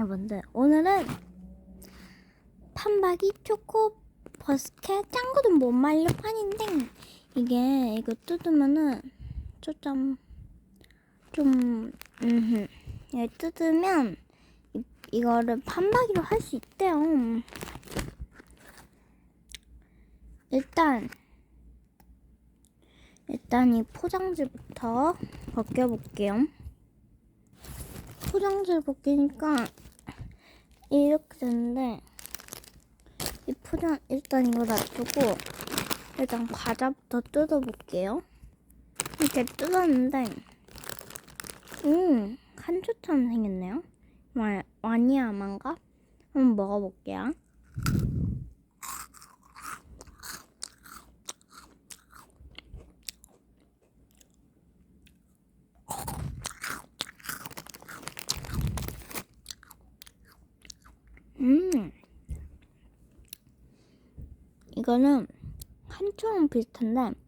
여러분들 오늘은 판박이 초코 버스켓 짱구도 못 말려 판인데 이게 이거 뜯으면은 초점 좀 음흠. 이거 뜯으면 이, 이거를 판박이로 할 수 있대요. 일단 일단 이 포장지부터 벗겨볼게요. 포장지를 벗기니까 이렇게 되는데 이 포장 일단 이거 놔두고 일단 과자부터 뜯어볼게요. 이렇게 뜯었는데 음 한초처럼 생겼네요. 와, 와니아만가? 한번 먹어볼게요. 음. 이거는 한초랑 비슷한데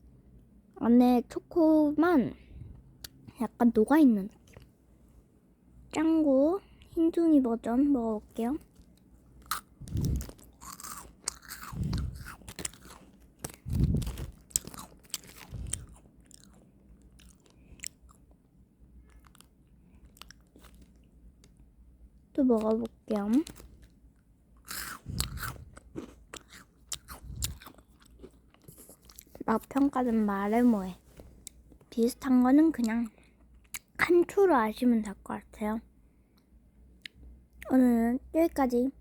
안에 초코만 약간 녹아있는 느낌. 짱구 흰둥이 버전 먹어볼게요. 또 먹어볼게요. 맛 평가는 말해 뭐해. 비슷한 거는 그냥 한 초로 아시면 될 것 같아요. 오늘은 여기까지.